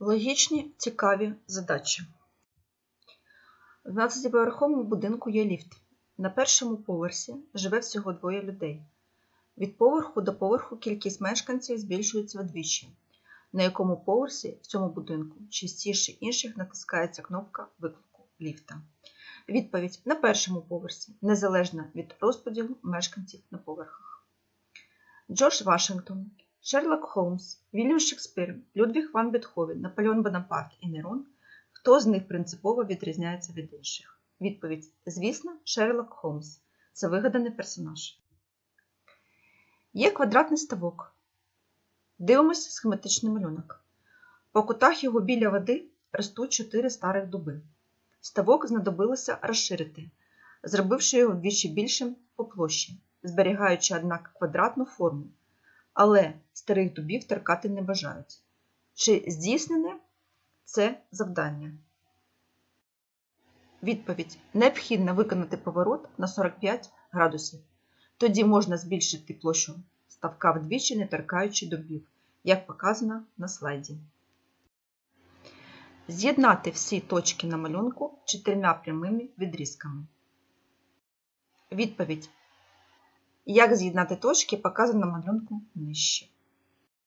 Логічні, цікаві задачі. В 12-поверховому будинку є ліфт. На першому поверсі живе всього двоє людей. Від поверху до поверху кількість мешканців збільшується вдвічі. На якому поверсі в цьому будинку частіше інших натискається кнопка виклику ліфта. Відповідь на першому поверсі, незалежно від розподілу мешканців на поверхах. Джордж Вашингтон, Шерлок Холмс, Вільям Шекспір, Людвіг Ван Бетховен, Наполеон Бонапарт і Нерон. Хто з них принципово відрізняється від інших? Відповідь: звісно, Шерлок Холмс. Це вигаданий персонаж. Є квадратний ставок. Дивимось схематичний малюнок. По кутах його біля води ростуть чотири старих дуби. Ставок знадобилося розширити, зробивши його вдвічі більшим по площі, зберігаючи, однак, квадратну форму. Але старих дубів торкати не бажають. Чи здійснене це завдання? Відповідь: необхідно виконати поворот на 45 градусів. Тоді можна збільшити площу ставка вдвічі, не торкаючи дубів, як показано на слайді. З'єднати всі точки на малюнку чотирма прямими відрізками. Відповідь. Як з'єднати точки, показано на малюнку нижче.